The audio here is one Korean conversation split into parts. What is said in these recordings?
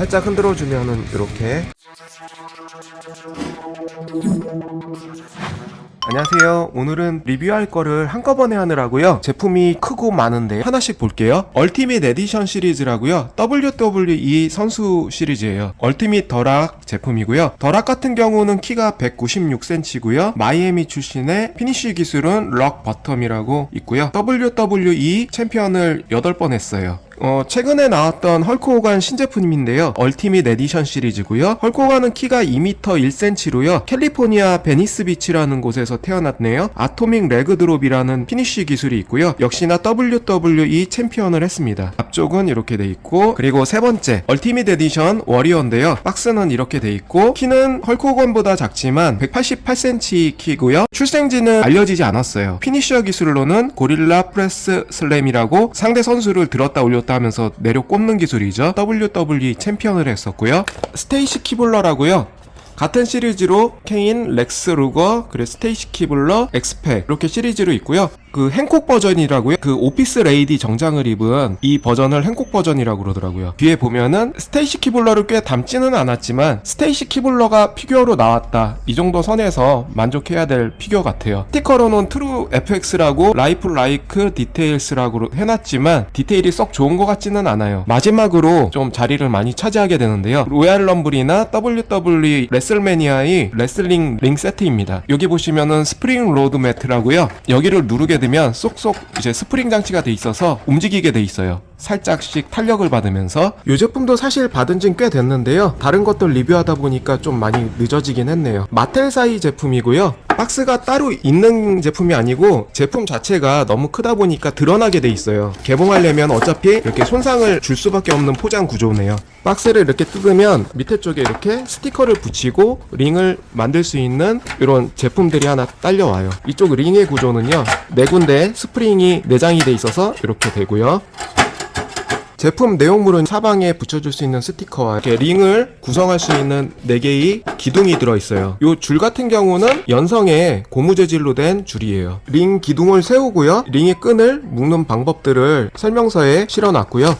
살짝 흔들어 주면은 이렇게 안녕하세요. 오늘은 리뷰할 거를 한꺼번에 하느라고요. 제품이 크고 많은데 하나씩 볼게요. 얼티밋 에디션 시리즈라고요. WWE 선수 시리즈예요. 얼티밋 더락 제품이고요. 더락 같은 경우는 키가 196cm고요. 마이애미 출신의 피니쉬 기술은 럭 버텀이라고 있고요. WWE 챔피언을 8번 했어요. 어, 최근에 나왔던 헐크 호간 신제품인데요. 얼티밋 에디션 시리즈고요. 헐크 호간은 키가 2m 1cm로요. 캘리포니아 베니스 비치라는 곳에서 태어났네요. 아토믹 레그 드롭이라는 피니쉬 기술이 있고요. 역시나 WWE 챔피언을 했습니다. 앞쪽은 이렇게 돼 있고 그리고 세 번째 얼티밋 에디션 워리어인데요. 박스는 이렇게 돼 있고 키는 헐크 호건보다 작지만 188cm 키고요. 출생지는 알려지지 않았어요. 피니셔 기술로는 고릴라 프레스 슬램이라고 상대 선수를 들었다 올렸다 하면서 내려 꼽는 기술이죠. WWE 챔피언을 했었고요. 스테이시 키블러라고요. 같은 시리즈로 케인, 렉스 루거, 그리고 스테이시 키블러, 엑스팩 이렇게 시리즈로 있고요. 그 행콕 버전이라고요. 그 오피스 레이디 정장을 입은 이 버전을 행콕 버전이라고 그러더라고요. 뒤에 보면은 스테이시 키블러를 꽤 닮지는 않았지만 스테이시 키블러가 피규어로 나왔다. 이 정도 선에서 만족해야 될 피규어 같아요. 스티커로는 트루 FX라고 라이프 라이크 디테일스라고 해놨지만 디테일이 썩 좋은 것 같지는 않아요. 마지막으로 좀 자리를 많이 차지하게 되는데요. 로얄 럼블이나 WWE 레슬매니아의 레슬링 링 세트입니다. 여기 보시면은 스프링 로드 매트라고요. 여기를 누르게 되면 쏙쏙 이제 스프링 장치가 돼 있어서 움직이게 돼 있어요. 살짝씩 탄력을 받으면서 이 제품도 사실 받은 지는 꽤 됐는데요. 다른 것들 리뷰하다 보니까 좀 많이 늦어지긴 했네요. 마텔 사이 제품이고요. 박스가 따로 있는 제품이 아니고 제품 자체가 너무 크다 보니까 드러나게 돼 있어요. 개봉하려면 어차피 이렇게 손상을 줄 수밖에 없는 포장 구조네요. 박스를 이렇게 뜯으면 밑에 쪽에 이렇게 스티커를 붙이고 링을 만들 수 있는 이런 제품들이 하나 딸려와요. 이쪽 링의 구조는요. 네 군데 스프링이 내장이 돼 있어서 이렇게 되고요. 제품 내용물은 사방에 붙여줄 수 있는 스티커와 이렇게 링을 구성할 수 있는 4개의 기둥이 들어있어요. 이 줄 같은 경우는 연성의 고무 재질로 된 줄이에요. 링 기둥을 세우고요. 링의 끈을 묶는 방법들을 설명서에 실어놨고요.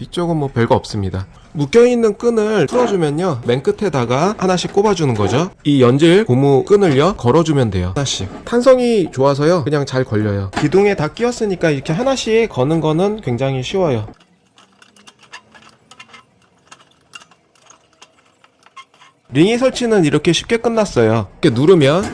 이쪽은 뭐 별거 없습니다. 묶여있는 끈을 풀어주면요. 맨 끝에다가 하나씩 꼽아주는 거죠. 이 연질 고무 끈을요. 걸어주면 돼요. 하나씩. 탄성이 좋아서요. 그냥 잘 걸려요. 기둥에 다 끼웠으니까 이렇게 하나씩 거는 거는 굉장히 쉬워요. 링이 설치는 이렇게 쉽게 끝났어요. 이렇게 누르면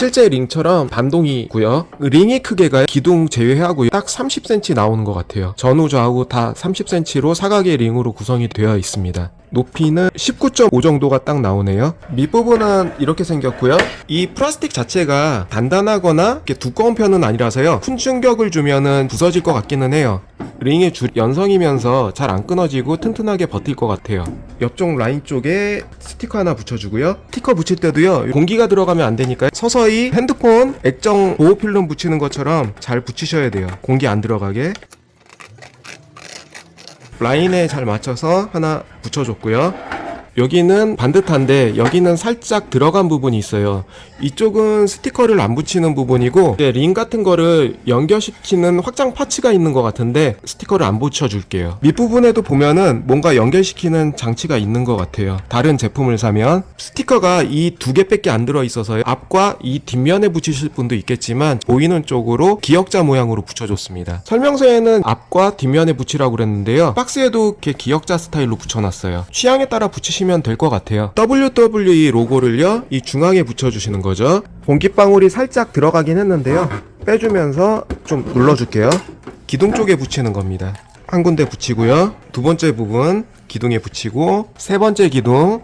실제 링처럼 반동이고요. 링의 크기가 기둥 제외하고 딱 30cm 나오는 것 같아요. 전후 좌우 다 30cm로 사각의 링으로 구성이 되어 있습니다. 높이는 19.5 정도가 딱 나오네요. 밑부분은 이렇게 생겼고요. 이 플라스틱 자체가 단단하거나 이렇게 두꺼운 편은 아니라서요. 큰 충격을 주면은 부서질 것 같기는 해요. 링의 줄 연성이면서 잘 안 끊어지고 튼튼하게 버틸 것 같아요. 옆쪽 라인 쪽에 스티커 하나 붙여주고요. 스티커 붙일 때도요. 공기가 들어가면 안 되니까 서서히 핸드폰 액정 보호 필름 붙이는 것처럼 잘 붙이셔야 돼요. 공기 안 들어가게. 라인에 잘 맞춰서 하나 붙여줬고요. 여기는 반듯한데 여기는 살짝 들어간 부분이 있어요. 이쪽은 스티커를 안 붙이는 부분이고 링 같은 거를 연결시키는 확장 파츠가 있는 것 같은데 스티커를 안 붙여줄게요. 밑부분에도 보면은 뭔가 연결시키는 장치가 있는 것 같아요. 다른 제품을 사면 스티커가 이 두 개밖에 안 들어있어서 앞과 이 뒷면에 붙이실 분도 있겠지만 보이는 쪽으로 기역자 모양으로 붙여줬습니다. 설명서에는 앞과 뒷면에 붙이라고 그랬는데요. 박스에도 이렇게 기역자 스타일로 붙여놨어요. 취향에 따라 붙이시면 될 것 같아요. WWE 로고를요, 이 중앙에 붙여주시는 거 죠. 공기방울이 살짝 들어가긴 했는데요. 빼주면서 좀 눌러줄게요. 기둥 쪽에 붙이는 겁니다. 한 군데 붙이고요. 두 번째 부분 기둥에 붙이고 세 번째 기둥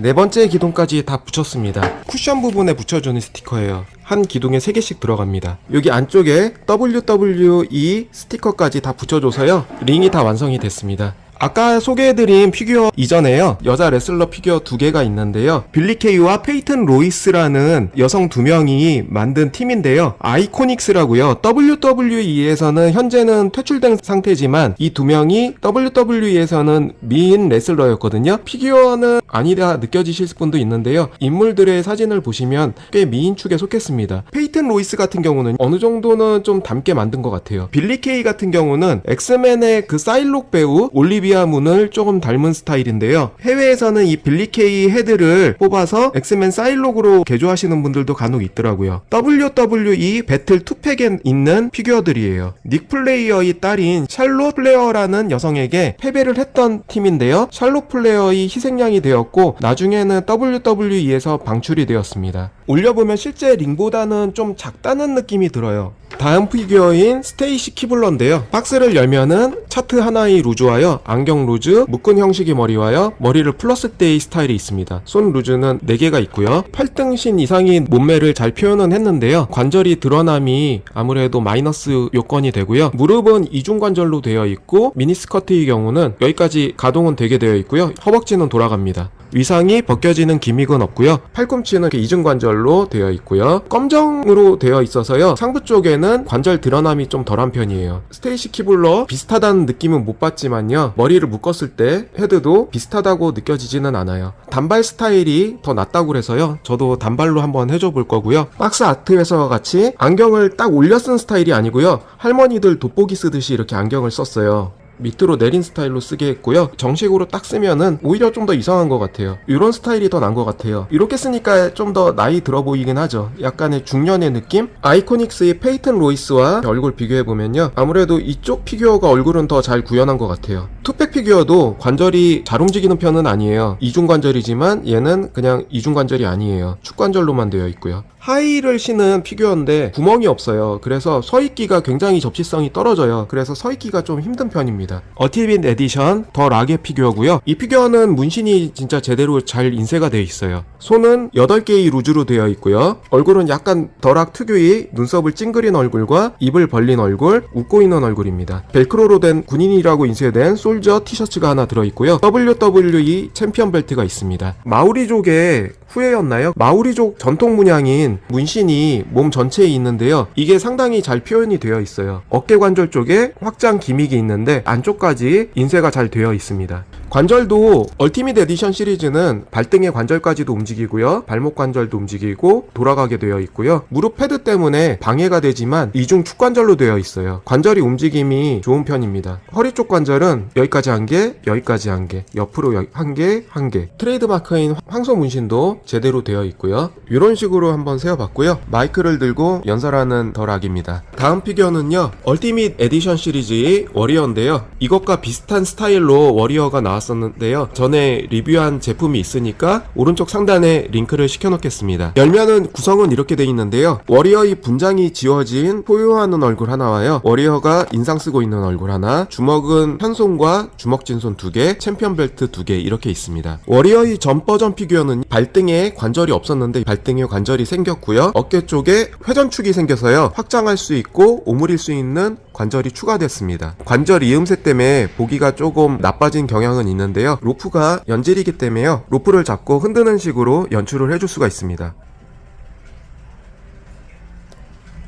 네 번째 기둥까지 다 붙였습니다. 쿠션 부분에 붙여주는 스티커예요. 한 기둥에 3개씩 들어갑니다. 여기 안쪽에 WWE 스티커까지 다 붙여줘서요. 링이 다 완성이 됐습니다. 아까 소개해드린 피규어 이전에요. 여자 레슬러 피규어 두 개가 있는데요. 빌리 케이와 페이튼 로이스라는 여성 두 명이 만든 팀인데요. 아이코닉스라고요. WWE에서는 현재는 퇴출된 상태지만 이 두 명이 WWE에서는 미인 레슬러였거든요. 피규어는 아니다 느껴지실 분도 있는데요. 인물들의 사진을 보시면 꽤 미인 축에 속했습니다. 페이튼 로이스 같은 경우는 어느 정도는 좀 닮게 만든 것 같아요. 빌리 케이 같은 경우는 엑스맨의 그 사일록 배우 올리비아 올리비아 문을 조금 닮은 스타일인데요. 해외에서는 이 빌리케이 헤드를 뽑아서 엑스맨 사일록으로 개조하시는 분들도 간혹 있더라고요. WWE 배틀 2팩에 있는 피규어들이에요. 닉 플레이어의 딸인 샬롯 플레어라는 여성에게 패배를 했던 팀인데요. 샬롯 플레어의 희생양이 되었고 나중에는 WWE에서 방출이 되었습니다. 올려보면 실제 링보다는 좀 작다는 느낌이 들어요. 다음 피규어인 스테이시 키블러인데요. 박스를 열면은 차트 하나의 루즈와요. 안경 루즈, 묶은 형식의 머리와요. 머리를 플러스 때의 스타일이 있습니다. 손 루즈는 4개가 있고요. 팔등신 이상인 몸매를 잘 표현은 했는데요. 관절이 드러남이 아무래도 마이너스 요건이 되고요. 무릎은 이중관절로 되어 있고 미니스커트의 경우는 여기까지 가동은 되게 되어 있고요. 허벅지는 돌아갑니다. 위상이 벗겨지는 기믹은 없고요. 팔꿈치는 이중관절로 되어 있고요. 검정으로 되어 있어서요. 상부 쪽에는 관절 드러남이 좀 덜한 편이에요. 스테이시 키블러 비슷하다는 느낌은 못 받지만요. 머리를 묶었을 때 헤드도 비슷하다고 느껴지지는 않아요. 단발 스타일이 더 낫다고 그래서요. 저도 단발로 한번 해줘 볼 거고요. 박스 아트에서와 같이 안경을 딱 올려 쓴 스타일이 아니고요. 할머니들 돋보기 쓰듯이 이렇게 안경을 썼어요. 밑으로 내린 스타일로 쓰게 했고요. 정식으로 딱 쓰면은 오히려 좀 더 이상한 것 같아요. 이런 스타일이 더 난 것 같아요. 이렇게 쓰니까 좀 더 나이 들어 보이긴 하죠. 약간의 중년의 느낌? 아이코닉스의 페이튼 로이스와 얼굴 비교해보면요. 아무래도 이쪽 피규어가 얼굴은 더 잘 구현한 것 같아요. 투팩 피규어도 관절이 잘 움직이는 편은 아니에요. 이중관절이지만 얘는 그냥 이중관절이 아니에요. 축관절로만 되어 있고요. 하이를 신은 피규어인데 구멍이 없어요. 그래서 서있기가 굉장히 접시성이 떨어져요. 그래서 서있기가 좀 힘든 편입니다. 어티빈 에디션 더 락의 피규어고요. 이 피규어는 문신이 진짜 제대로 잘 인쇄가 되어 있어요. 손은 8개의 루즈로 되어 있고요. 얼굴은 약간 더 락 특유의 눈썹을 찡그린 얼굴과 입을 벌린 얼굴, 웃고 있는 얼굴입니다. 벨크로로 된 군인이라고 인쇄된 솔저 티셔츠가 하나 들어 있고요. WWE 챔피언 벨트가 있습니다. 마우리족의 후예였나요? 마우리족 전통 문양인 문신이 몸 전체에 있는데요. 이게 상당히 잘 표현이 되어 있어요. 어깨 관절 쪽에 확장 기믹이 있는데 안쪽까지 인쇄가 잘 되어 있습니다. 관절도 얼티밋 에디션 시리즈는 발등의 관절까지도 움직이고요. 발목 관절도 움직이고 돌아가게 되어 있고요. 무릎 패드 때문에 방해가 되지만 이중 축관절로 되어 있어요. 관절이 움직임이 좋은 편입니다. 허리 쪽 관절은 여기까지 한 개, 여기까지 한 개, 옆으로 여- 한 개, 한 개. 트레이드 마크인 황소 문신도 제대로 되어 있고요. 이런 식으로 한번 세어봤고요. 마이크를 들고 연설하는 더 락입니다. 다음 피규어는요. 얼티밋 에디션 시리즈의 워리어인데요. 이것과 비슷한 스타일로 워리어가 나왔 었는데요. 전에 리뷰한 제품이 있으니까 오른쪽 상단에 링크를 시켜놓겠습니다. 열면은 구성은 이렇게 돼 있는데요. 워리어의 분장이 지워진 포효하는 얼굴 하나와요. 워리어가 인상 쓰고 있는 얼굴 하나, 주먹은 한 손과 주먹 진 손 두 개, 챔피언 벨트 두 개 이렇게 있습니다. 워리어의 전 버전 피규어는 발등에 관절이 없었는데 발등에 관절이 생겼고요. 어깨 쪽에 회전축이 생겨서요. 확장할 수 있고 오므릴 수 있는 관절이 추가됐습니다. 관절 이음새 때문에 보기가 조금 나빠진 경향은 있는데요. 로프가 연질이기 때문에요. 로프를 잡고 흔드는 식으로 연출을 해줄 수가 있습니다.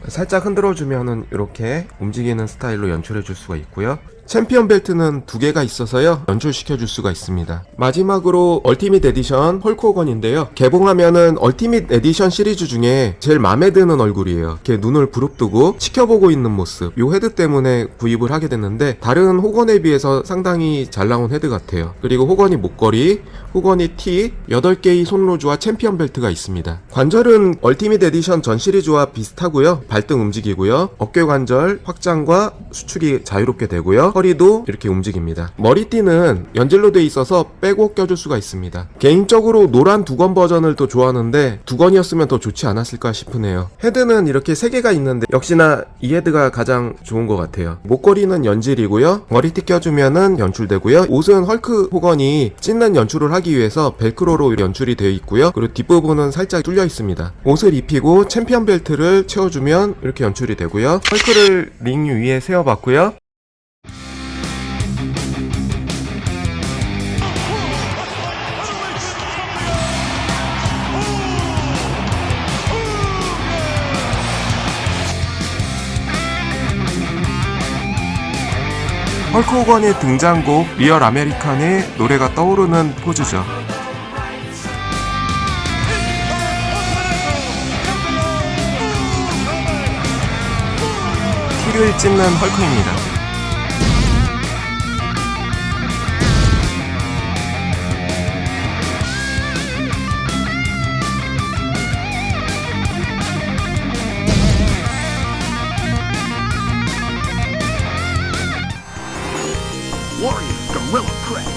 살짝 흔들어주면은 이렇게 움직이는 스타일로 연출해 줄 수가 있고요. 챔피언 벨트는 두 개가 있어서요 연출시켜 줄 수가 있습니다. 마지막으로 얼티밋 에디션 헐크 호건인데요. 개봉하면은 얼티밋 에디션 시리즈 중에 제일 마음에 드는 얼굴이에요. 이렇게 눈을 부릅뜨고 지켜보고 있는 모습. 요 헤드 때문에 구입을 하게 됐는데 다른 호건에 비해서 상당히 잘 나온 헤드 같아요. 그리고 호건이 목걸이, 호건이 티, 8개의 손로즈와 챔피언 벨트가 있습니다. 관절은 얼티밋 에디션 전 시리즈와 비슷하고요. 발등 움직이고요. 어깨 관절 확장과 수축이 자유롭게 되고요. 허리도 이렇게 움직입니다. 머리띠는 연질로 돼 있어서 빼고 껴줄 수가 있습니다. 개인적으로 노란 두건 버전을 더 좋아하는데 두건이었으면 더 좋지 않았을까 싶으네요. 헤드는 이렇게 3개가 있는데 역시나 이 헤드가 가장 좋은 것 같아요. 목걸이는 연질이고요. 머리띠 껴주면은 연출되고요. 옷은 헐크 호건이 찢는 연출을 하기 위해서 벨크로로 연출이 되어 있고요. 그리고 뒷부분은 살짝 뚫려 있습니다. 옷을 입히고 챔피언 벨트를 채워주면 이렇게 연출이 되고요. 헐크를 링 위에 세워봤고요. 헐크 호건의 등장곡 리얼 아메리칸의 노래가 떠오르는 포즈죠. 티를 찢는 헐크입니다. Warrior Gorilla Press.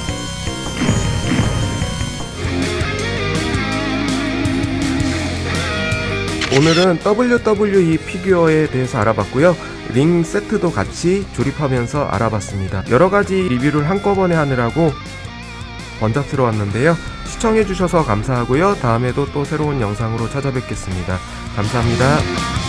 오늘은 WWE 피규어에 대해서 알아봤고요. 링 세트도 같이 조립하면서 알아봤습니다. 여러 가지 리뷰를 한꺼번에 하느라고 번잡스러웠는데요. 시청해주셔서 감사하고요. 다음에도 또 새로운 영상으로 찾아뵙겠습니다. 감사합니다.